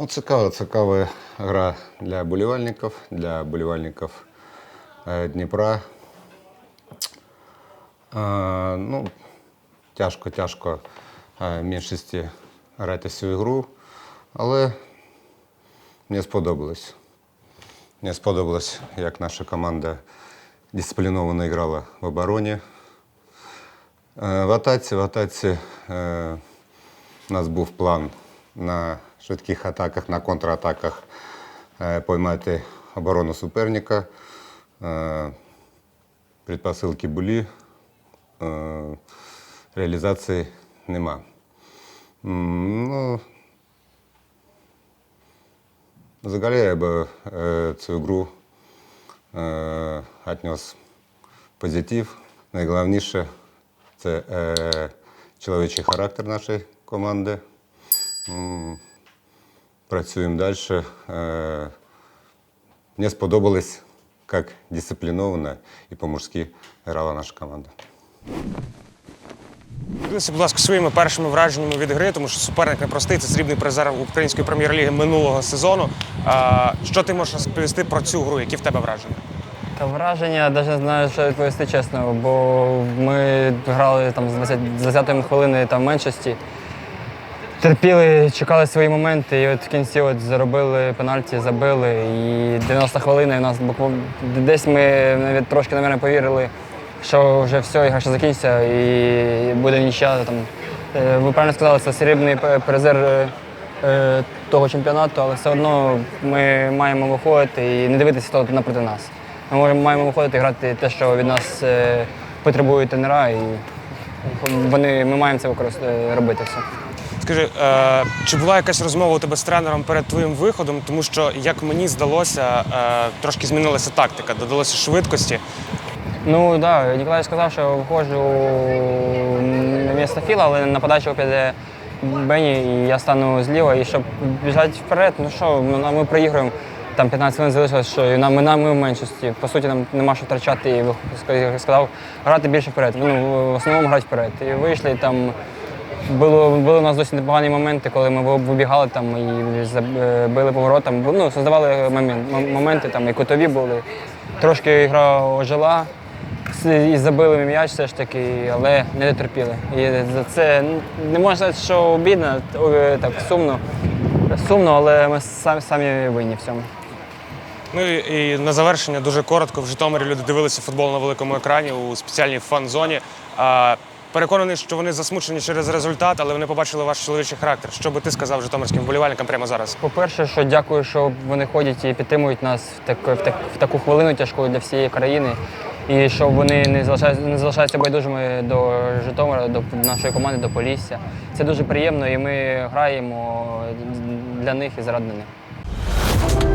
Ну, цікава, цікава гра для болівальників, для болівальників е, Дніпра. Е, ну, тяжко, тяжко е, меншості грати цю ігру, але мені сподобалось. Мені сподобалось, як наша команда дисципліновано грала в обороні. В атаці, в атаці у нас був план на швидких атаках, на контратаках е, поймати оборону суперника. Е, Предпосилки були, е, реалізації нема. Ну, взагалі я би цю гру віднес позитив. Найголовніше це чоловічий характер нашої команди. Працюємо далі. Е, мені сподобалось, як дисципліновано і по-мужськи грала наша команда. Ділися, будь ласка, своїми першими враженнями від гри, тому що суперник непростий, це срібний призер української прем'єр-ліги минулого сезону. А, що ти можеш розповісти про цю гру? Які в тебе враження? Та враження навіть не знаю, що відповісти чесно, бо ми грали там з 20 з 20-ї хвилини там меншості. Терпіли, чекали свої моменти, і от в кінці от заробили пенальті, забили. І 90 хвилин і у нас буквально десь ми навіть трошки, мабуть, повірили, що вже все, ігра ще закінчиться і буде нічия. Там. Е, Ви правильно сказали, це срібний призер е, е, того чемпіонату, але все одно ми маємо виходити і не дивитися хто напроти нас. Ми маємо виходити і грати те, що від нас потребують тренера, і вони, ми маємо це робити все. Скажи, е, чи була якась розмова у тебе з тренером перед твоїм виходом? Тому що, як мені здалося, е, трошки змінилася тактика, додалося швидкості. Ну так, да, Ніколай сказав, що виходжу на місце Філа, але на подачу піде Бені, і я стану зліва. І щоб біжати вперед, ну що, ми проігруємо. Там 15 хвилин залишилось, що і нам, ми, нам- ми в меншості. По суті, нам нема що втрачати. І сказав, грати більше вперед. Ну, в основному грати вперед. І вийшли там. Було, були у нас досить непогані моменти, коли ми вибігали там і заб- били поворотом. Ну, создавали момент, моменти, там і кутові були. Трошки гра ожила, і забили м'яч все ж таки, але не дотерпіли. І за це не можна сказати, що обідно, так сумно. Сумно, але ми самі, самі винні в цьому. Ну і, і на завершення дуже коротко. В Житомирі люди дивилися футбол на великому екрані у спеціальній фан-зоні. Переконаний, що вони засмучені через результат, але вони побачили ваш чоловічий характер. Що би ти сказав житомирським вболівальникам прямо зараз? По-перше, що дякую, що вони ходять і підтримують нас в, так, в, так, в таку хвилину тяжку для всієї країни. І що вони не залишаються, не залишаються байдужими до Житомира, до нашої команди, до Полісся. Це дуже приємно, і ми граємо для них і заради них.